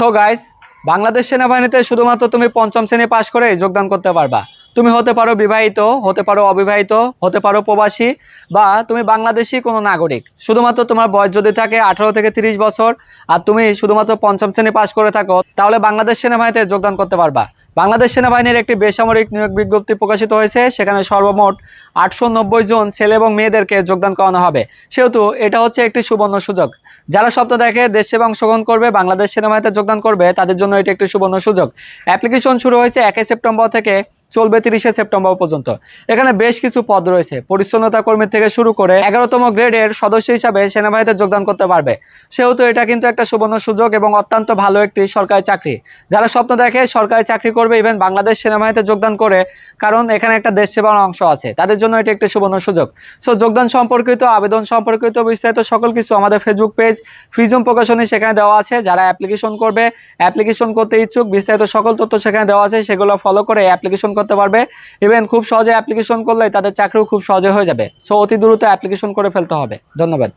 So guys Bangladesh সেনাবাহিনীতে শুধুমাত্র তুমি পঞ্চম শ্রেণি পাশ করে যোগদান করতে পারবা। তুমি হতে পারো বিবাহিত, হতে পারো অবিবাহিত, হতে পারো প্রবাসী, বা তুমি বাংলাদেশি কোনো নাগরিক। শুধুমাত্র তোমার বয়স যদি থাকে আঠারো থেকে তিরিশ বছর, আর তুমি শুধুমাত্র পঞ্চম শ্রেণি পাশ করে থাকো, তাহলে বাংলাদেশ সেনাবাহিনীতে যোগদান করতে পারবা। বাংলাদেশ সেনাবাহিনীর একটি বেসামরিক নিয়োগ বিজ্ঞপ্তি প্রকাশিত হয়েছে, সেখানে সর্বমোট আটশো নব্বই জন ছেলে এবং মেয়েদেরকে যোগদান করানো হবে। সেহেতু এটা হচ্ছে একটি সুবর্ণ সুযোগ। যারা স্বপ্ন দেখে দেশ সেবা অংশগ্রহণ করবে, বাংলাদেশ সেনাবাহিনীতে যোগদান করবে, তাদের জন্য এটি একটি সুবর্ণ সুযোগ। অ্যাপ্লিকেশন শুরু হয়েছে একই সেপ্টেম্বর থেকে। চলবে তিরিশে সেপ্টেম্বর পর্যন্ত। এখানে বেশ কিছু পদ রয়েছে। পরিচ্ছন্নতা কর্মী থেকে শুরু করে এগারোতম গ্রেডের সদস্য হিসাবে সেনাবাহিনীতে যোগদান করতে পারবে। সেহেতু এটা কিন্তু একটা সুবর্ণ সুযোগ এবং অত্যন্ত ভালো একটি সরকারি চাকরি। যারা স্বপ্ন দেখে সরকারি চাকরি করবে ইভেন বাংলাদেশ সেনাবাহিনীতে যোগদান করে, কারণ এখানে একটা দেশ সেবার অংশ আছে। তাদের জন্য এটি একটি সুবর্ণ সুযোগ। সো যোগদান সম্পর্কিত, আবেদন সম্পর্কিত বিস্তারিত সকল কিছু আমাদের ফেসবুক পেজ ফ্রিজম প্রকাশনী সেখানে দেওয়া আছে। যারা অ্যাপ্লিকেশন করবে অ্যাপ্লিকেশন করতে ইচ্ছুক, বিস্তারিত সকল তথ্য সেখানে দেওয়া আছে। সেগুলো ফলো করে অ্যাপ্লিকেশন করতে পারবে। ইভেন খুব সহজে অ্যাপ্লিকেশন করলে তাদের চাকরিও খুব সহজে হয়ে যাবে। সো অতি দ্রুত অ্যাপ্লিকেশন করে ফেলতে হবে। ধন্যবাদ।